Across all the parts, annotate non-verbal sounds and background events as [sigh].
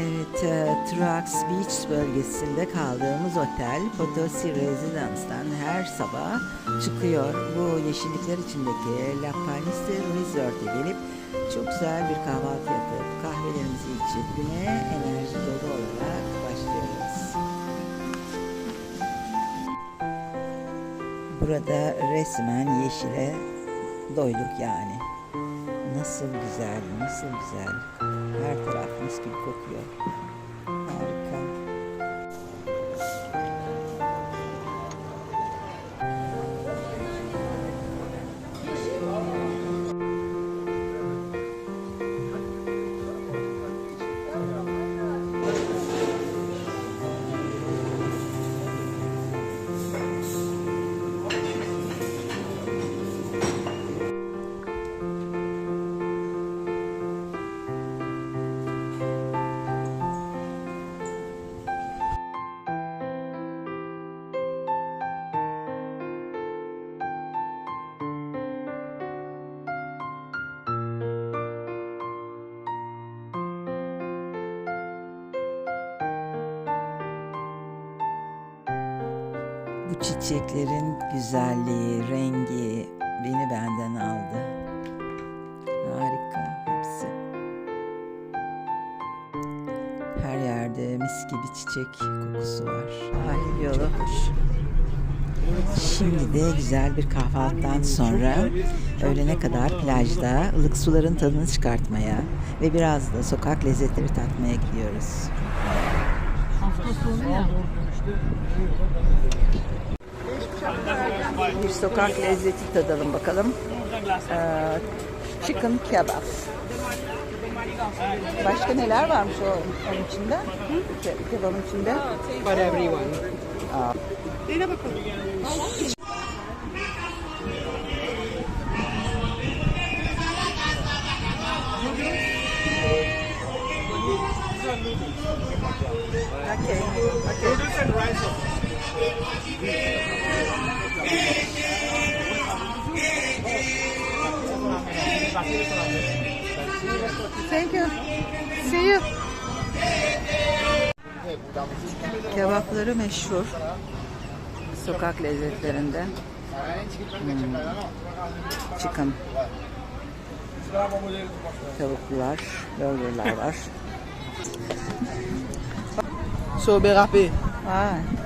Evet, e, Beach bölgesinde kaldığımız otel Potosi Residence'dan her sabah çıkıyor. Bu yeşillikler içindeki La Palisse Resort'a gelip çok güzel bir kahvaltı yapıp kahvelerimizi içip güne enerji dolu olarak başlıyoruz. Burada resmen yeşile doyduk yani. Nasıl güzel, nasıl güzel. Her taraf mis gibi kokuyor. Bu çiçeklerin güzelliği, rengi beni benden aldı. Harika hepsi. Her yerde mis gibi çiçek kokusu var. Sahil yolu. Şimdi de güzel bir kahvaltıdan sonra öğlene kadar plajda ılık suların tadını çıkartmaya ve biraz da sokak lezzetleri tatmaya gidiyoruz. Hafta sonu ya. Bir sokak lezzeti tadalım bakalım. Ee, chicken kebap. Başka neler varmış o onun içinde? Ke- Kebabın içinde. For everyone. Okay. Okay. Thank you. See you. Kebapları meşhur. Sokak lezzetlerinde. Hmm. Chicken. Tavuklar, burgerlar var. Sobe râpé. Vay.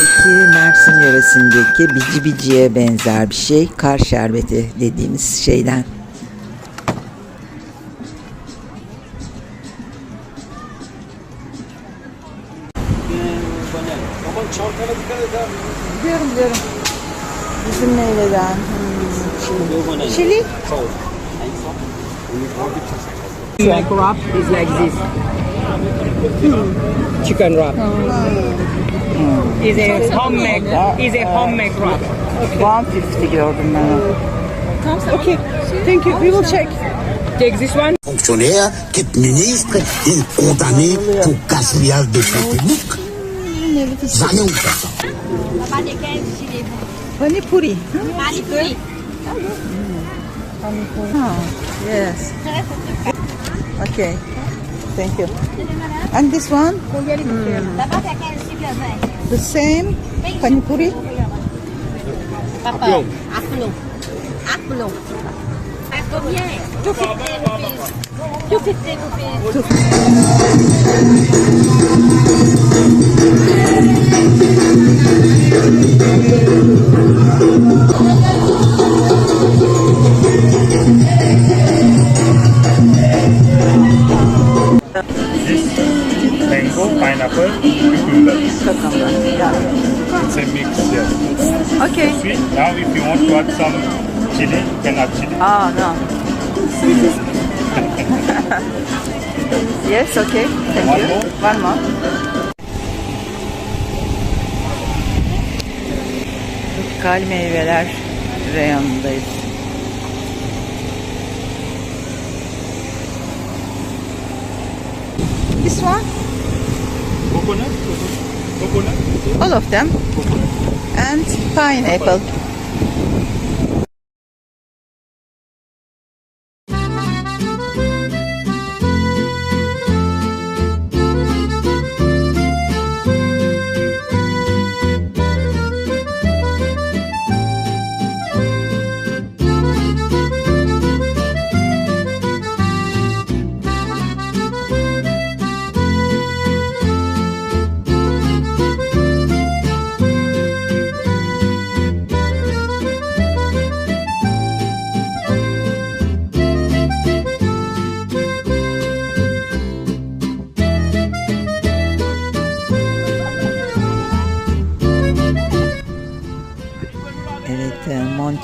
Peki Mersin yöresindeki bici biciye benzer bir şey. Kar şerbeti dediğimiz şeyden. Biliyorum biliyorum. Bizim meyveden. Hmm, Çili. Çili. Like wrap is like this. Chicken wrap. Is a homemade? Is a homemade wrap. 150 gördüm ben. onu. Okay. Thank you. We will check. Take this one? fonctionnaire qui est ministre et condamné pour gaspillage de fonds publics. Jamais on fait ça. Panipuri. Manipuri. Oh, yes. Okay. Thank you. And this one, The same panipuri? Apple. Apple. Apple. Combien 250 rupees. 250 rupees. Okay. Sweet. Now if you want to add some chili, you can add chili. Oh no. [laughs] yes. Okay. Thank One you. more? One more. Kal meyveler reyonundayız. This one? Coconut? Coconut? All of them. And pineapple.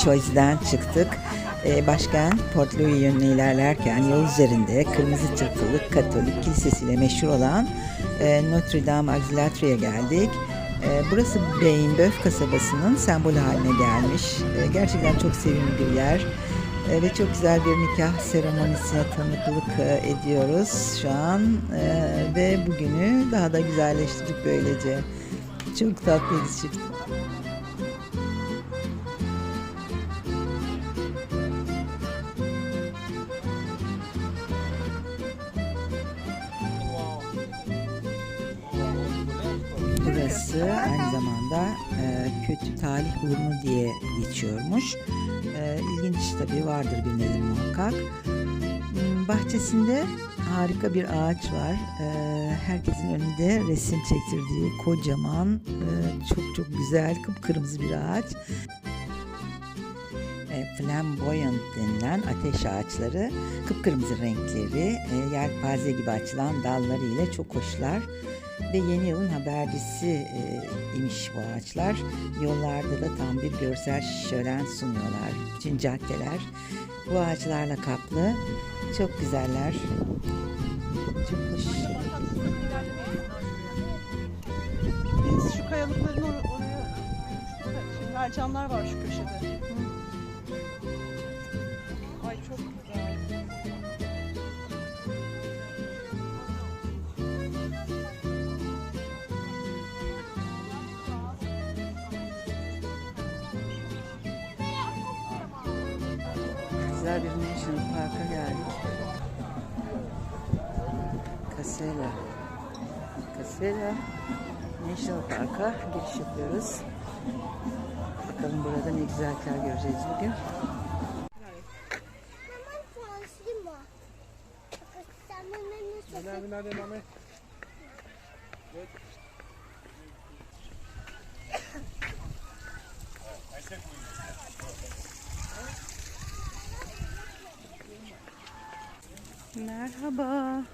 Choice'den çıktık. Ee, başkent Port Louis yönüne ilerlerken yol üzerinde kırmızı çatılı Katolik kilisesiyle meşhur olan e, Notre Dame Auxiliatri'ye geldik. E, burası Beynböf kasabasının sembolü haline gelmiş. E, gerçekten çok sevimli bir yer. E, ve çok güzel bir nikah seremonisine tanıklık e, ediyoruz şu an. E, ve bugünü daha da güzelleştirdik böylece. Çok tatlıydı çift. Burası aynı zamanda e, kötü talih burnu diye geçiyormuş. E, ilginç tabii vardır bir nedeni muhakkak. Hmm, Bahçesinde harika bir ağaç var. E, herkesin önünde resim çektirdiği kocaman, e, çok çok güzel kıpkırmızı bir ağaç. E, flamboyant denilen ateş ağaçları kıpkırmızı renkleri e, yelpaze gibi açılan dalları ile çok hoşlar ve yeni yılın habercisi e, imiş bu ağaçlar. Yollarda da tam bir görsel şölen sunuyorlar. Bütün caddeler bu ağaçlarla kaplı. Çok güzeller. Çok hoş. Biz şu kayalıkların or- oraya şimdi mercanlar var şu köşede. Ay çok güzel. Güzel bir National Park'a geldik. Casella. Casella National Park'a giriş yapıyoruz. Bakalım burada ne güzellikler göreceğiz bugün. Merhaba.